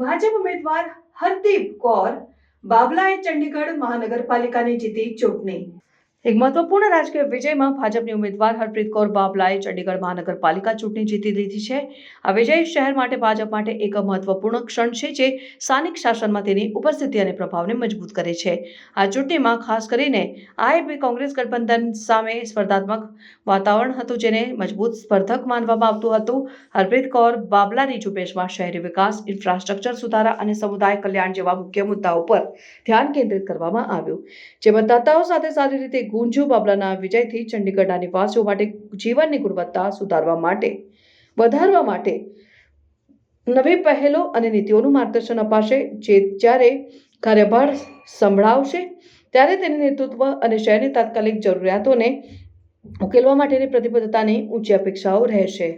ભાજપ ઉમેદવાર હરદીપ કૌર બાબલાએ ચંડીગઢ મહાનગરપાલિકાની જીતી ચૂંટણી. એક મહત્વપૂર્ણ રાજકીય વિજયમાં ભાજપની ઉમેદવાર હરપ્રીત કૌર બાબલાએ ચંડીગઢ મહાનગરપાલિકા ચૂંટણી જીતી લીધી છે. આ વિજય શહેર માટે ભાજપ માટે એક મહત્વપૂર્ણ ક્ષણ છે જે સ્થાનિક શાસનમાં તેની ઉપસ્થિતિ અને પ્રભાવને મજબૂત કરે છે. આ ચૂંટણીમાં ખાસ કરીને આઈપી કોંગ્રેસ ગઠબંધન સામે સ્પર્ધાત્મક વાતાવરણ હતું જેને મજબૂત સ્પર્ધક માનવામાં આવતું હતું. હરપ્રીત કૌર બાબલાની ઝુંબેશમાં શહેરી વિકાસ, ઇન્ફ્રાસ્ટ્રક્ચર સુધારા અને સમુદાય કલ્યાણ જેવા મુખ્ય મુદ્દાઓ પર ધ્યાન કેન્દ્રિત કરવામાં આવ્યું. જે મતદાતાઓ સાથે સારી રીતે ગુંજ્યું બાબલાના વિજયથી ચંડીગઢના નિવાસીઓ માટે જીવનની ગુણવત્તા સુધારવા માટે, વધારવા માટે નવી પહેલો અને નીતિઓનું માર્ગદર્શન અપાશે. જે જ્યારે કાર્યભાર સંભળાવશે, ત્યારે તેની નેતૃત્વ અને શહેરની તાત્કાલિક જરૂરિયાતોને ઉકેલવા માટેની પ્રતિબદ્ધતાની ઊંચી અપેક્ષાઓ રહેશે.